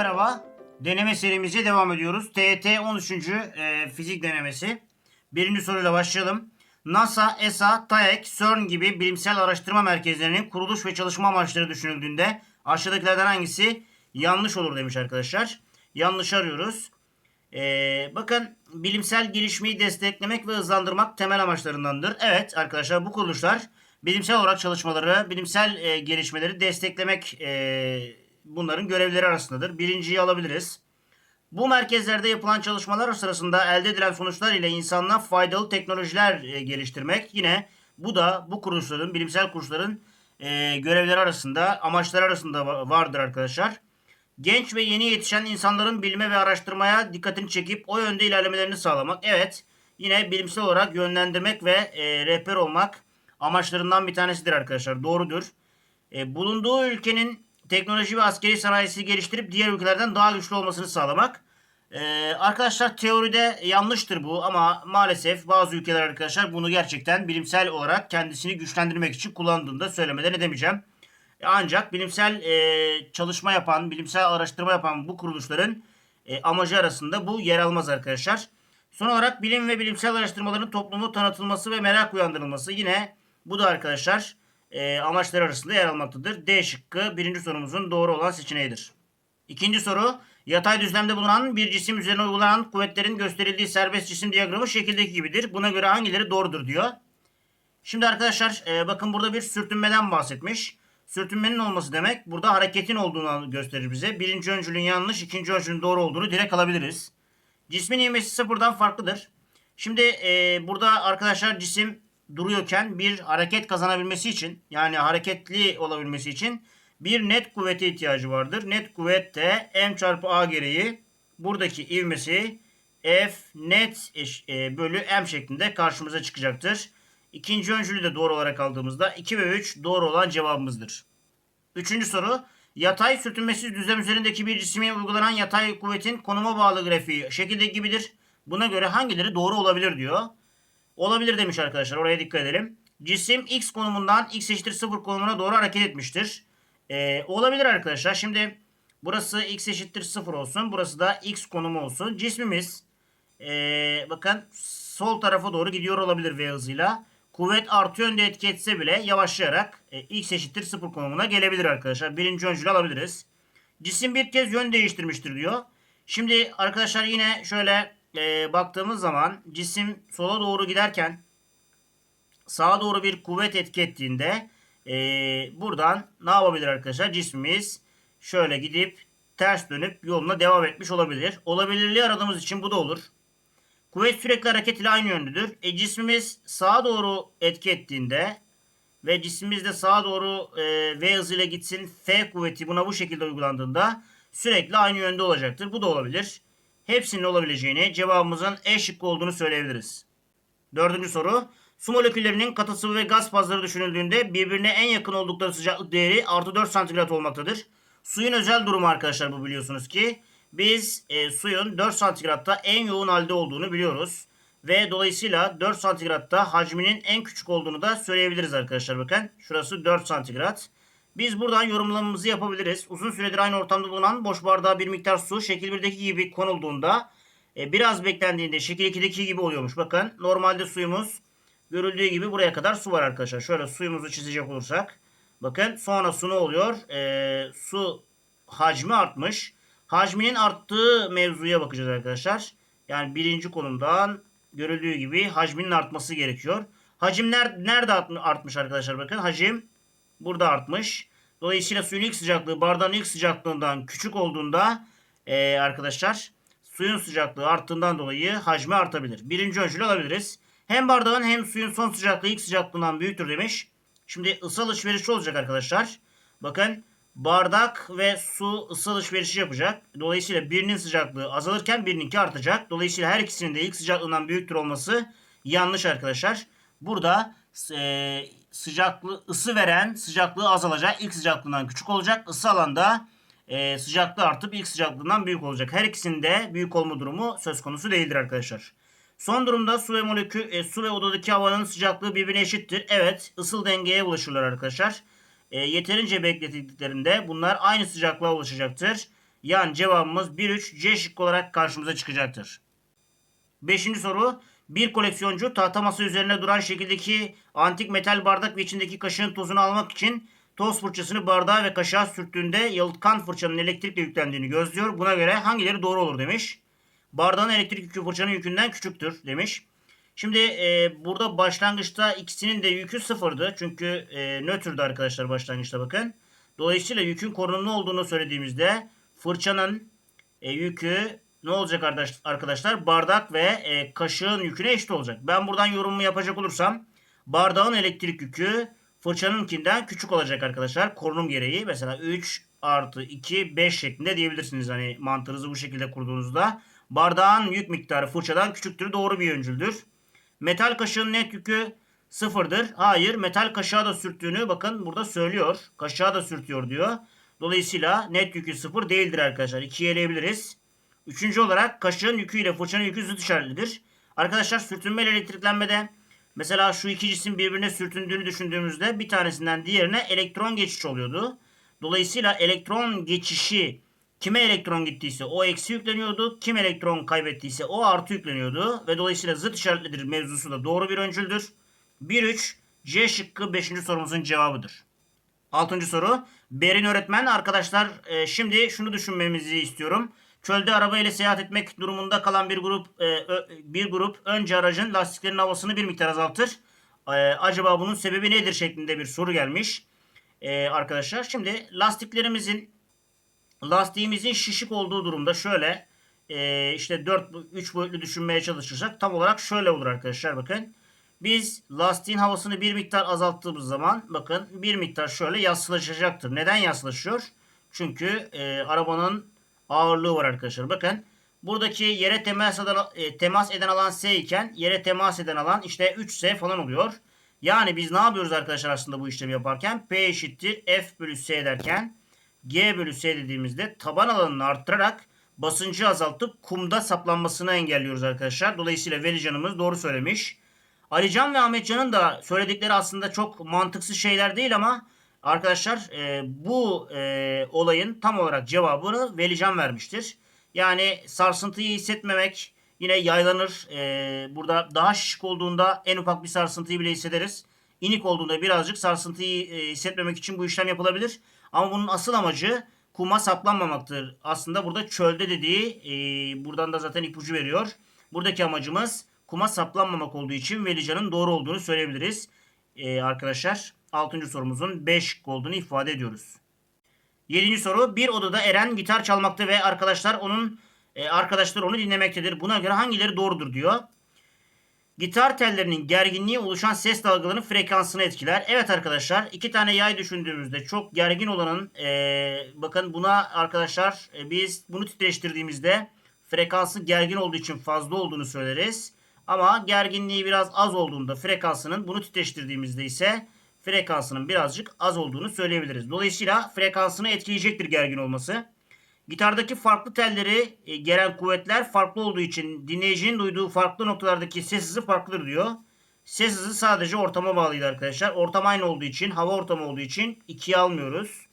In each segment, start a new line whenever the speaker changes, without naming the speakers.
merhaba. Deneme serimize devam ediyoruz. TET 13. e, fizik denemesi. Birinci soruyla başlayalım. NASA, ESA, TAEK, CERN gibi bilimsel araştırma merkezlerinin kuruluş ve çalışma amaçları düşünüldüğünde aşağıdakilerden hangisi yanlış olur demiş arkadaşlar. Yanlış arıyoruz. Ee, bakın bilimsel gelişmeyi desteklemek ve hızlandırmak temel amaçlarındandır. Evet arkadaşlar bu kuruluşlar bilimsel olarak çalışmaları, bilimsel e, gelişmeleri desteklemek e, bunların görevleri arasındadır. Birinciyi alabiliriz. Bu merkezlerde yapılan çalışmalar sırasında elde edilen sonuçlar ile insanlığa faydalı teknolojiler e, geliştirmek yine bu da bu kuruluşların, bilimsel kuruluşların e, görevleri arasında, amaçları arasında va- vardır arkadaşlar. Genç ve yeni yetişen insanların bilime ve araştırmaya dikkatini çekip o yönde ilerlemelerini sağlamak. Evet, yine bilimsel olarak yönlendirmek ve e, rehber olmak amaçlarından bir tanesidir arkadaşlar. Doğrudur. E, bulunduğu ülkenin teknoloji ve askeri sanayisi geliştirip diğer ülkelerden daha güçlü olmasını sağlamak. E, arkadaşlar teoride yanlıştır bu ama maalesef bazı ülkeler arkadaşlar bunu gerçekten bilimsel olarak kendisini güçlendirmek için kullandığında söylemeden edemeyeceğim. E, Ancak bilimsel e, çalışma yapan, bilimsel araştırma yapan bu kuruluşların e, amacı arasında bu yer almaz arkadaşlar. Son olarak bilim ve bilimsel araştırmaların toplumu tanıtılması ve merak uyandırılması yine bu da arkadaşlar e, amaçlar arasında yer almaktadır. D şıkkı birinci sorumuzun doğru olan seçeneğidir. İkinci soru yatay düzlemde bulunan bir cisim üzerine uygulanan kuvvetlerin gösterildiği serbest cisim diyagramı şekildeki gibidir. Buna göre hangileri doğrudur diyor. Şimdi arkadaşlar e, bakın burada bir sürtünmeden bahsetmiş. Sürtünmenin olması demek burada hareketin olduğunu gösterir bize. Birinci öncülün yanlış, ikinci öncülün doğru olduğunu direkt alabiliriz. Cismin ivmesi sıfırdan farklıdır. Şimdi e, burada arkadaşlar cisim duruyorken bir hareket kazanabilmesi için yani hareketli olabilmesi için bir net kuvvete ihtiyacı vardır. Net kuvvet de m çarpı a gereği buradaki ivmesi F net eş- e, bölü m şeklinde karşımıza çıkacaktır. İkinci öncülü de doğru olarak aldığımızda 2 ve 3 doğru olan cevabımızdır. Üçüncü soru. Yatay sürtünmesiz düzlem üzerindeki bir cisme uygulanan yatay kuvvetin konuma bağlı grafiği şekildeki gibidir. Buna göre hangileri doğru olabilir diyor. Olabilir demiş arkadaşlar. Oraya dikkat edelim. Cisim x konumundan x eşittir 0 konumuna doğru hareket etmiştir. Ee, olabilir arkadaşlar. Şimdi burası x eşittir 0 olsun. Burası da x konumu olsun. Cismimiz ee, bakın sol tarafa doğru gidiyor olabilir V hızıyla. Kuvvet artı yönde etki etse bile yavaşlayarak e, x eşittir 0 konumuna gelebilir arkadaşlar. Birinci öncülü alabiliriz. Cisim bir kez yön değiştirmiştir diyor. Şimdi arkadaşlar yine şöyle e, baktığımız zaman cisim sola doğru giderken sağa doğru bir kuvvet etki ettiğinde e, buradan ne yapabilir arkadaşlar? Cismimiz şöyle gidip ters dönüp yoluna devam etmiş olabilir. Olabilirliği aradığımız için bu da olur. Kuvvet sürekli hareket ile aynı yönlüdür. E, cismimiz sağa doğru etki ettiğinde ve cismimiz de sağa doğru e, V hızıyla gitsin F kuvveti buna bu şekilde uygulandığında sürekli aynı yönde olacaktır. Bu da olabilir. Hepsinin olabileceğini cevabımızın E olduğunu söyleyebiliriz. Dördüncü soru. Su moleküllerinin katı sıvı ve gaz fazları düşünüldüğünde birbirine en yakın oldukları sıcaklık değeri artı 4 santigrat olmaktadır. Suyun özel durumu arkadaşlar bu biliyorsunuz ki. Biz e, suyun 4 santigratta en yoğun halde olduğunu biliyoruz. Ve dolayısıyla 4 santigratta hacminin en küçük olduğunu da söyleyebiliriz arkadaşlar bakın. Şurası 4 santigrat. Biz buradan yorumlamamızı yapabiliriz. Uzun süredir aynı ortamda bulunan boş bardağa bir miktar su şekil 1'deki gibi konulduğunda e, biraz beklendiğinde şekil 2'deki gibi oluyormuş. Bakın normalde suyumuz görüldüğü gibi buraya kadar su var arkadaşlar. Şöyle suyumuzu çizecek olursak. Bakın sonra su ne oluyor? E, su hacmi artmış. Hacminin arttığı mevzuya bakacağız arkadaşlar. Yani birinci konumdan görüldüğü gibi hacminin artması gerekiyor. Hacim ner- nerede art- artmış arkadaşlar bakın. Hacim burada artmış. Dolayısıyla suyun ilk sıcaklığı bardağın ilk sıcaklığından küçük olduğunda eee, arkadaşlar suyun sıcaklığı arttığından dolayı hacmi artabilir. Birinci ölçülü alabiliriz. Hem bardağın hem suyun son sıcaklığı ilk sıcaklığından büyüktür demiş. Şimdi ısı alışverişi olacak arkadaşlar. Bakın bardak ve su ısı alışverişi yapacak. Dolayısıyla birinin sıcaklığı azalırken birininki artacak. Dolayısıyla her ikisinin de ilk sıcaklığından büyüktür olması yanlış arkadaşlar. Burada e, sıcaklığı ısı veren sıcaklığı azalacak. İlk sıcaklığından küçük olacak. Isı alanda e, sıcaklığı artıp ilk sıcaklığından büyük olacak. Her ikisinde büyük olma durumu söz konusu değildir arkadaşlar. Son durumda su ve molekül, e, su ve odadaki havanın sıcaklığı birbirine eşittir. Evet, ısıl dengeye ulaşırlar arkadaşlar. E, yeterince bekletildiklerinde bunlar aynı sıcaklığa ulaşacaktır. Yani cevabımız 1-3 C şıkkı olarak karşımıza çıkacaktır. Beşinci soru. Bir koleksiyoncu tahta masa üzerine duran şekildeki antik metal bardak ve içindeki kaşığın tozunu almak için toz fırçasını bardağa ve kaşığa sürttüğünde yalıtkan fırçanın elektrikle yüklendiğini gözlüyor. Buna göre hangileri doğru olur demiş. Bardağın elektrik yükü fırçanın yükünden küçüktür demiş. Şimdi e, burada başlangıçta ikisinin de yükü sıfırdı. Çünkü e, nötrdü arkadaşlar başlangıçta bakın. Dolayısıyla yükün korunumlu olduğunu söylediğimizde fırçanın e, yükü ne olacak arkadaş- arkadaşlar? Bardak ve e, kaşığın yüküne eşit olacak. Ben buradan yorumumu yapacak olursam bardağın elektrik yükü fırçanınkinden küçük olacak arkadaşlar. Korunum gereği. Mesela 3 artı 2 5 şeklinde diyebilirsiniz. Hani mantığınızı bu şekilde kurduğunuzda. Bardağın yük miktarı fırçadan küçüktür. Doğru bir öncüldür. Metal kaşığın net yükü sıfırdır. Hayır metal kaşığa da sürttüğünü bakın burada söylüyor. Kaşığa da sürtüyor diyor. Dolayısıyla net yükü sıfır değildir arkadaşlar. 2'ye eleyebiliriz. Üçüncü olarak kaşığın yüküyle fırçanın yükü zıt işaretlidir. Arkadaşlar sürtünme ile elektriklenmede mesela şu iki cisim birbirine sürtündüğünü düşündüğümüzde bir tanesinden diğerine elektron geçiş oluyordu. Dolayısıyla elektron geçişi kime elektron gittiyse o eksi yükleniyordu. Kim elektron kaybettiyse o artı yükleniyordu. Ve dolayısıyla zıt işaretlidir mevzusu da doğru bir öncüldür. 1-3 C şıkkı 5. sorumuzun cevabıdır. Altıncı soru. Berin öğretmen arkadaşlar e, şimdi şunu düşünmemizi istiyorum. Çölde araba ile seyahat etmek durumunda kalan bir grup e, bir grup önce aracın lastiklerinin havasını bir miktar azaltır. E, acaba bunun sebebi nedir şeklinde bir soru gelmiş. E, arkadaşlar şimdi lastiklerimizin lastiğimizin şişik olduğu durumda şöyle e, işte 4 3 boyutlu düşünmeye çalışırsak tam olarak şöyle olur arkadaşlar bakın. Biz lastiğin havasını bir miktar azalttığımız zaman bakın bir miktar şöyle yassılaşacaktır. Neden yassılaşıyor? Çünkü e, arabanın ağırlığı var arkadaşlar. Bakın buradaki yere temas eden, e, temas eden alan S iken yere temas eden alan işte 3S falan oluyor. Yani biz ne yapıyoruz arkadaşlar aslında bu işlemi yaparken? P eşittir F bölü S derken G bölü S dediğimizde taban alanını arttırarak basıncı azaltıp kumda saplanmasını engelliyoruz arkadaşlar. Dolayısıyla Velican'ımız doğru söylemiş. Alican ve Ahmetcan'ın da söyledikleri aslında çok mantıksız şeyler değil ama arkadaşlar e, bu e, olayın tam olarak cevabını Velican vermiştir. Yani sarsıntıyı hissetmemek yine yaylanır. E, burada daha şişik olduğunda en ufak bir sarsıntıyı bile hissederiz. İnik olduğunda birazcık sarsıntıyı e, hissetmemek için bu işlem yapılabilir. Ama bunun asıl amacı kuma saplanmamaktır. Aslında burada çölde dediği e, buradan da zaten ipucu veriyor. Buradaki amacımız kuma saplanmamak olduğu için Velican'ın doğru olduğunu söyleyebiliriz. E, arkadaşlar 6. sorumuzun 5 olduğunu ifade ediyoruz. 7. soru bir odada Eren gitar çalmakta ve arkadaşlar onun e, arkadaşlar onu dinlemektedir. Buna göre hangileri doğrudur diyor. Gitar tellerinin gerginliği oluşan ses dalgalarının frekansını etkiler. Evet arkadaşlar iki tane yay düşündüğümüzde çok gergin olanın e, bakın buna arkadaşlar e, biz bunu titreştirdiğimizde frekansı gergin olduğu için fazla olduğunu söyleriz. Ama gerginliği biraz az olduğunda frekansının bunu titreştirdiğimizde ise frekansının birazcık az olduğunu söyleyebiliriz. Dolayısıyla frekansını etkileyecektir gergin olması. Gitardaki farklı telleri e, gelen kuvvetler farklı olduğu için dinleyicinin duyduğu farklı noktalardaki ses hızı farklıdır diyor. Ses hızı sadece ortama bağlıydı arkadaşlar. Ortam aynı olduğu için, hava ortamı olduğu için ikiye almıyoruz.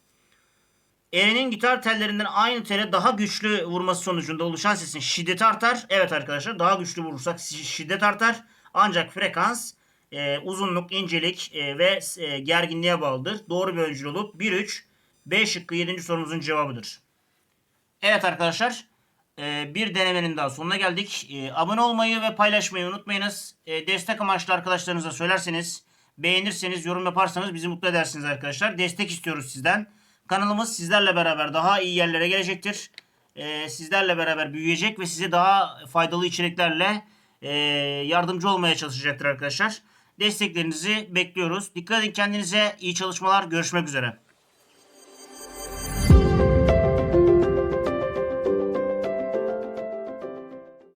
Eren'in gitar tellerinden aynı tele daha güçlü vurması sonucunda oluşan sesin şiddeti artar. Evet arkadaşlar daha güçlü vurursak şi- şiddet artar. Ancak frekans e, uzunluk, incelik e, ve e, gerginliğe bağlıdır. Doğru bir öncül olup 1-3 B şıkkı 7. sorumuzun cevabıdır. Evet arkadaşlar e, bir denemenin daha sonuna geldik. E, Abone olmayı ve paylaşmayı unutmayınız. E, Destek amaçlı arkadaşlarınıza söylerseniz, beğenirseniz, yorum yaparsanız bizi mutlu edersiniz arkadaşlar. Destek istiyoruz sizden. Kanalımız sizlerle beraber daha iyi yerlere gelecektir. E, Sizlerle beraber büyüyecek ve size daha faydalı içeriklerle e, yardımcı olmaya çalışacaktır arkadaşlar. Desteklerinizi bekliyoruz. Dikkat edin kendinize. iyi çalışmalar. Görüşmek üzere.